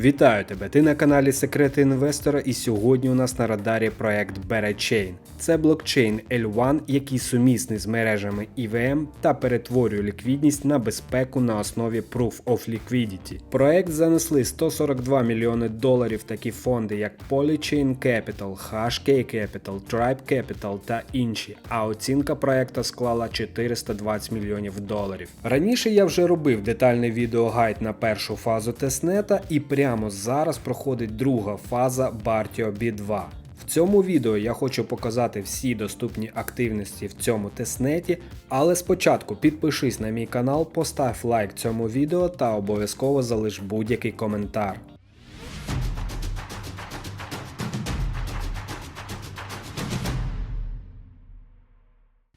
Вітаю тебе! Ти на каналі Секрети інвестора, і сьогодні у нас на радарі проект Berachain. Це блокчейн L1, який сумісний з мережами EVM та перетворює ліквідність на безпеку на основі Proof of Liquidity. Проект занесли 142 мільйони доларів такі фонди, як Polychain Capital, HK Capital, Tribe Capital та інші. А оцінка проекта склала 420 мільйонів доларів. Раніше я вже робив детальний відеогайд на першу фазу тестнета, і прямо зараз проходить друга фаза Bartio B2. В цьому відео я хочу показати всі доступні активності в цьому тестнеті, але спочатку підпишись на мій канал, постав лайк цьому відео та обов'язково залиш будь-який коментар.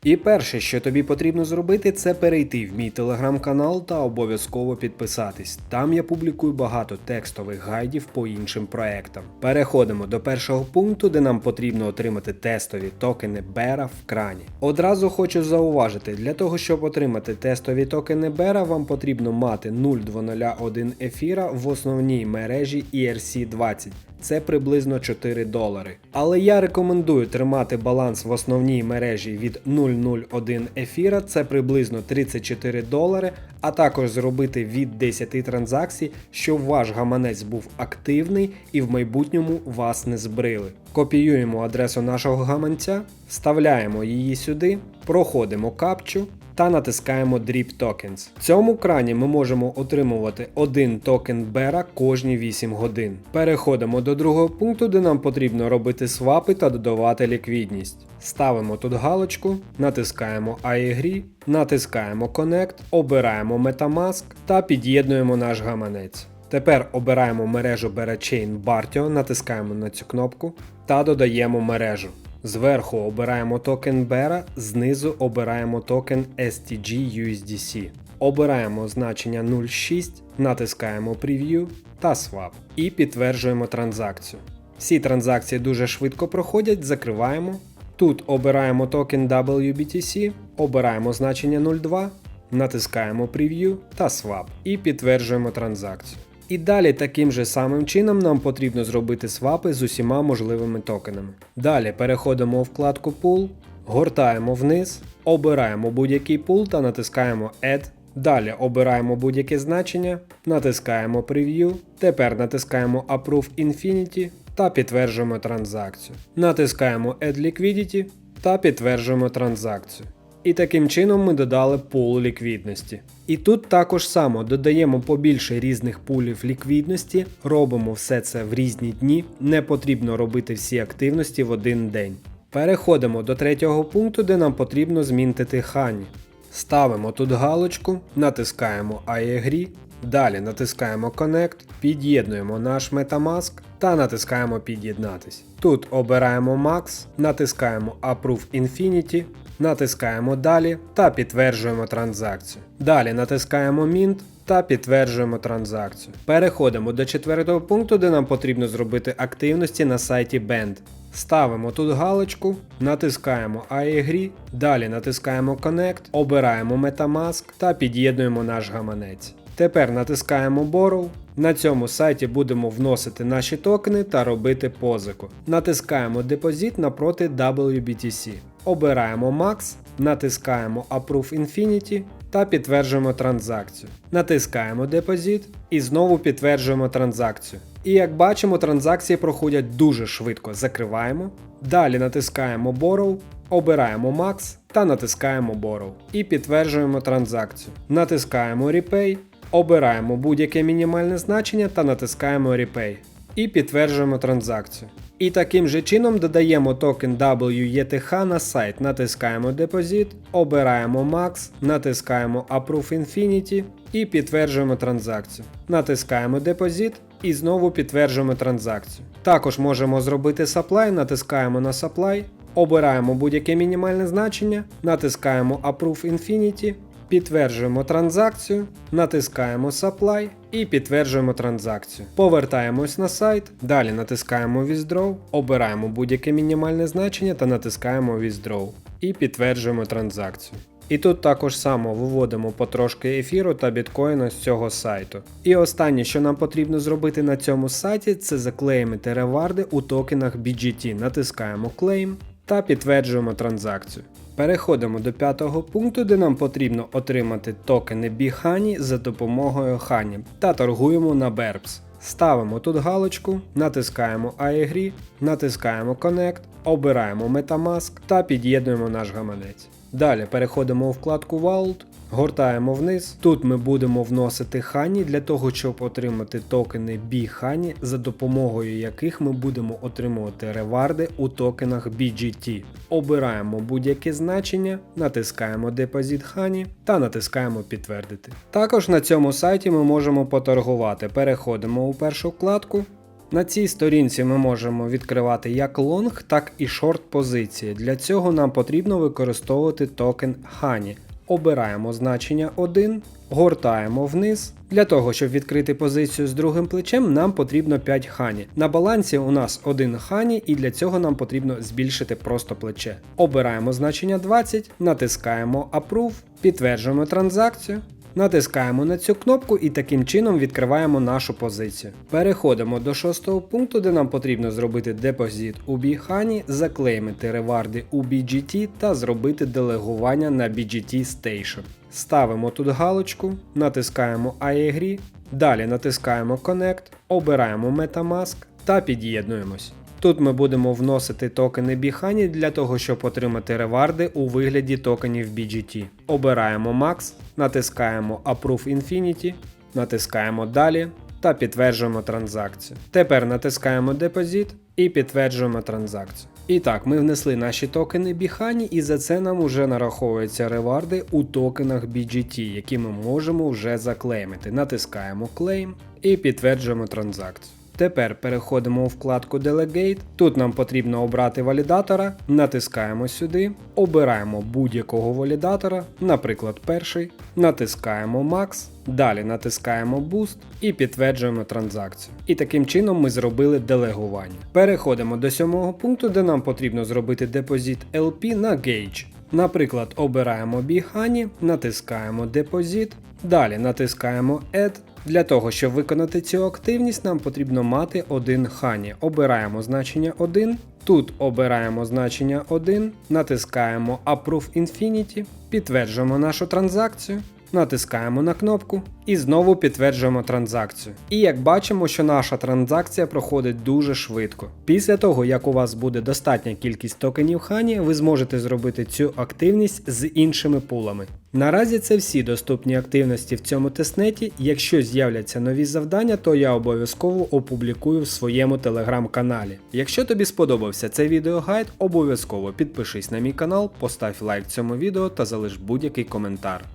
І перше, що тобі потрібно зробити, це перейти в мій телеграм-канал та обов'язково підписатись. Там я публікую багато текстових гайдів по іншим проектам. Переходимо до першого пункту, де нам потрібно отримати тестові токени Бера в крані. Одразу хочу зауважити, для того, щоб отримати тестові токени Бера, вам потрібно мати 0,201 ефіра в основній мережі ERC20 це приблизно 4 долари. Але я рекомендую тримати баланс в основній мережі від 0,01 ефіра, це приблизно 34 долари, а також зробити від 10 транзакцій, щоб ваш гаманець був активний і в майбутньому вас не збрили. Копіюємо адресу нашого гаманця, вставляємо її сюди, проходимо капчу та натискаємо Drip Tokens. В цьому крані ми можемо отримувати один токен Бера кожні 8 годин. Переходимо до другого пункту, де нам потрібно робити свапи та додавати ліквідність. Ставимо тут галочку, натискаємо iAgree, натискаємо Connect, обираємо Metamask та під'єднуємо наш гаманець. Тепер обираємо мережу Berachain Bartio, натискаємо на цю кнопку та додаємо мережу. Зверху обираємо токен Bera, знизу обираємо токен STG USDC. Обираємо значення 0.6, натискаємо Preview та Swap і підтверджуємо транзакцію. Всі транзакції дуже швидко проходять, закриваємо. Тут обираємо токен WBTC, обираємо значення 0.2, натискаємо Preview та Swap і підтверджуємо транзакцію. І далі таким же самим чином нам потрібно зробити свапи з усіма можливими токенами. Далі переходимо у вкладку Pool, гортаємо вниз, обираємо будь-який пул та натискаємо Add. Далі обираємо будь-яке значення, натискаємо Preview, тепер натискаємо Approve Infinity та підтверджуємо транзакцію. Натискаємо Add Liquidity та підтверджуємо транзакцію. І таким чином ми додали пул ліквідності. І тут також само додаємо побільше різних пулів ліквідності, робимо все це в різні дні, не потрібно робити всі активності в один день. Переходимо до третього пункту, де нам потрібно змінтити хані. Ставимо тут галочку, натискаємо iAgree, далі натискаємо Connect, під'єднуємо наш Metamask та натискаємо Під'єднатись. Тут обираємо Max, натискаємо Approve Infinity, натискаємо Далі та підтверджуємо транзакцію. Далі натискаємо Mint та підтверджуємо транзакцію. Переходимо до четвертого пункту, де нам потрібно зробити активності на сайті Band. Ставимо тут галочку, натискаємо iAgree, далі натискаємо Connect, обираємо Metamask та під'єднуємо наш гаманець. Тепер натискаємо Borrow. На цьому сайті будемо вносити наші токени та робити позику. Натискаємо депозит напроти WBTC. Обираємо Max, натискаємо Approve Infinity та підтверджуємо транзакцію. Натискаємо депозит і знову підтверджуємо транзакцію. І як бачимо, транзакції проходять дуже швидко. Закриваємо. Далі натискаємо Borrow, обираємо Max та натискаємо Borrow. І підтверджуємо транзакцію. Натискаємо Repay, обираємо будь-яке мінімальне значення та натискаємо Repay. І підтверджуємо транзакцію. І таким же чином додаємо токен WETH на сайт, натискаємо Депозит, обираємо Max, натискаємо Approve Infinity і підтверджуємо транзакцію. Натискаємо Депозит і знову підтверджуємо транзакцію. Також можемо зробити Supply, натискаємо на Supply, обираємо будь-яке мінімальне значення, натискаємо Approve Infinity, підтверджуємо транзакцію, натискаємо Supply і підтверджуємо транзакцію. Повертаємось на сайт, далі натискаємо Withdraw, обираємо будь-яке мінімальне значення та натискаємо Withdraw і підтверджуємо транзакцію. І тут також само виводимо потрошки ефіру та біткоїна з цього сайту. І останнє, що нам потрібно зробити на цьому сайті, це заклеймити реварди у токенах BGT. Натискаємо Claim та підтверджуємо транзакцію. Переходимо до п'ятого пункту, де нам потрібно отримати токени Біхані за допомогою хані та торгуємо на Бербс. Ставимо тут галочку, натискаємо iAgree, натискаємо Connect, обираємо Metamask та під'єднуємо наш гаманець. Далі переходимо у вкладку Vault, гортаємо вниз. Тут ми будемо вносити хані для того, щоб отримати токени B-Honey, за допомогою яких ми будемо отримувати реварди у токенах BGT. Обираємо будь-яке значення, натискаємо Deposit Honey та натискаємо підтвердити. Також на цьому сайті ми можемо поторгувати. Переходимо у першу вкладку. На цій сторінці ми можемо відкривати як лонг, так і шорт позиції. Для цього нам потрібно використовувати токен Honey. Обираємо значення 1, гортаємо вниз. Для того, щоб відкрити позицію з другим плечем, нам потрібно 5 хані. На балансі у нас 1 хані, і для цього нам потрібно збільшити просто плече. Обираємо значення 20, натискаємо Approve, підтверджуємо транзакцію. Натискаємо на цю кнопку і таким чином відкриваємо нашу позицію. Переходимо до шостого пункту, де нам потрібно зробити депозит у BHoney, заклеймити реварди у BGT та зробити делегування на BGT Station. Ставимо тут галочку, натискаємо iAgree, далі натискаємо Connect, обираємо Metamask та під'єднуємось. Тут ми будемо вносити токени BHoney для того, щоб отримати реварди у вигляді токенів BGT. Обираємо Max, натискаємо Approve Infinity, натискаємо Далі та підтверджуємо транзакцію. Тепер натискаємо Deposit і підтверджуємо транзакцію. І так, ми внесли наші токени BHoney і за це нам вже нараховуються реварди у токенах BGT, які ми можемо вже заклеймити. Натискаємо Claim і підтверджуємо транзакцію. Тепер переходимо у вкладку Delegate. Тут нам потрібно обрати валідатора, натискаємо сюди, обираємо будь-якого валідатора, наприклад, перший, натискаємо Max, далі натискаємо Boost і підтверджуємо транзакцію. І таким чином ми зробили делегування. Переходимо до сьомого пункту, де нам потрібно зробити депозит LP на Gauge. Наприклад, обираємо Бігані, натискаємо Депозит, далі натискаємо Add. Для того, щоб виконати цю активність, нам потрібно мати один хані. Обираємо значення 1. Тут обираємо значення 1, натискаємо Approve Infinity, підтверджуємо нашу транзакцію, натискаємо на кнопку і знову підтверджуємо транзакцію. І як бачимо, що наша транзакція проходить дуже швидко. Після того, як у вас буде достатня кількість токенів хані, ви зможете зробити цю активність з іншими пулами. Наразі це всі доступні активності в цьому тестнеті. Якщо з'являться нові завдання, то я обов'язково опублікую в своєму телеграм-каналі. Якщо тобі сподобався цей відеогайд, обов'язково підпишись на мій канал, постав лайк цьому відео та залиш будь-який коментар.